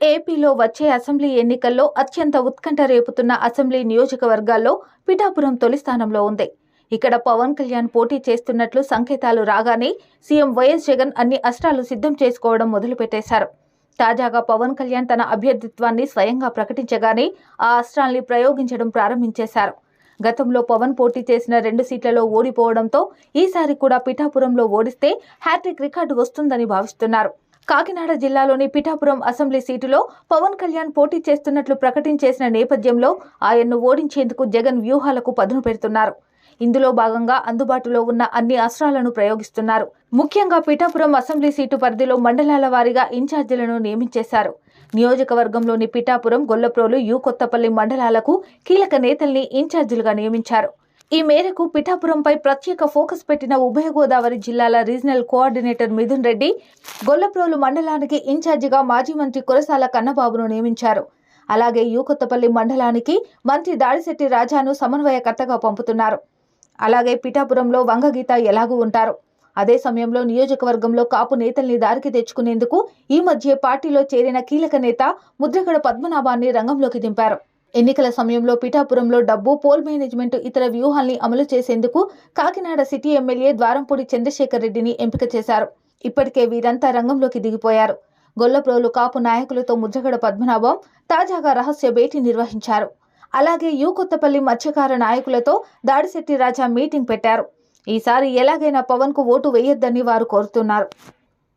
ఏపీలో వచ్చే అసెంబ్లీ ఎన్నికల్లో అత్యంత ఉత్కంఠ రేపుతున్న అసెంబ్లీ నియోజకవర్గాల్లో పిఠాపురం తొలి స్థానంలో ఉంది. ఇక్కడ పవన్ కళ్యాణ్ పోటీ చేస్తున్నట్లు సంకేతాలు రాగానే సీఎం వైఎస్ జగన్ అన్ని అస్త్రాలు సిద్ధం చేసుకోవడం మొదలుపెట్టేశారు. తాజాగా పవన్ కళ్యాణ్ తన అభ్యర్థిత్వాన్ని స్వయంగా ప్రకటించగానే ఆ అస్త్రాల్ని ప్రయోగించడం ప్రారంభించేశారు. గతంలో పవన్ పోటీ చేసిన రెండు సీట్లలో ఓడిపోవడంతో ఈసారి కూడా పిఠాపురంలో ఓడిస్తే హ్యాట్రిక్ రికార్డు వస్తుందని భావిస్తున్నారు. కాకినాడ జిల్లాలోని పిఠాపురం అసెంబ్లీ సీటులో పవన్ కళ్యాణ్ పోటీ చేస్తున్నట్లు ప్రకటించేసిన నేపథ్యంలో ఆయన్ను ఓడించేందుకు జగన్ వ్యూహాలకు పదును పెడుతున్నారు. ఇందులో భాగంగా అందుబాటులో ఉన్న అన్ని అస్త్రాలను ప్రయోగిస్తున్నారు. ముఖ్యంగా పిఠాపురం అసెంబ్లీ సీటు పరిధిలో మండలాల వారీగా ఇన్ఛార్జీలను నియమించేశారు. నియోజకవర్గంలోని పిఠాపురం గొల్లప్రోలు యు కొత్తపల్లి మండలాలకు కీలక నేతల్ని ఇన్ఛార్జీలుగా నియమించారు. ఈ మేరకు పిఠాపురంపై ప్రత్యేక ఫోకస్ పెట్టిన ఉభయ గోదావరి జిల్లాల రీజనల్ కోఆర్డినేటర్ మిథున్ రెడ్డి గొల్లప్రోలు మండలానికి ఇన్ఛార్జిగా మాజీ మంత్రి కురసాల కన్నబాబును నియమించారు. అలాగే యూకొత్తపల్లి మండలానికి మంత్రి దాడిశెట్టి రాజాను సమన్వయకర్తగా పంపుతున్నారు. అలాగే పిఠాపురంలో వంగగీత ఎలాగూ ఉంటారు. అదే సమయంలో నియోజకవర్గంలో కాపు నేతల్ని దారికి తెచ్చుకునేందుకు ఈ మధ్య పార్టీలో చేరిన కీలక నేత ముద్రగడ పద్మనాభాన్ని రంగంలోకి దింపారు. ఎన్నికల సమయంలో పిఠాపురంలో డబ్బు పోల్ మేనేజ్మెంట్ ఇతర వ్యూహాల్ని అమలు చేసేందుకు కాకినాడ సిటీ ఎమ్మెల్యే ద్వారంపూడి చంద్రశేఖర్ రెడ్డిని ఎంపిక చేశారు. ఇప్పటికే వీరంతా రంగంలోకి దిగిపోయారు. గొల్లప్రోలు కాపు నాయకులతో ముద్రగడ పద్మనాభం తాజాగా రహస్య భేటీ నిర్వహించారు. అలాగే యూ కొత్తపల్లి మత్స్యకార నాయకులతో దాడిశెట్టి రాజా మీటింగ్ పెట్టారు. ఈసారి ఎలాగైనా పవన్కు ఓటు వేయొద్దని వారు కోరుతున్నారు.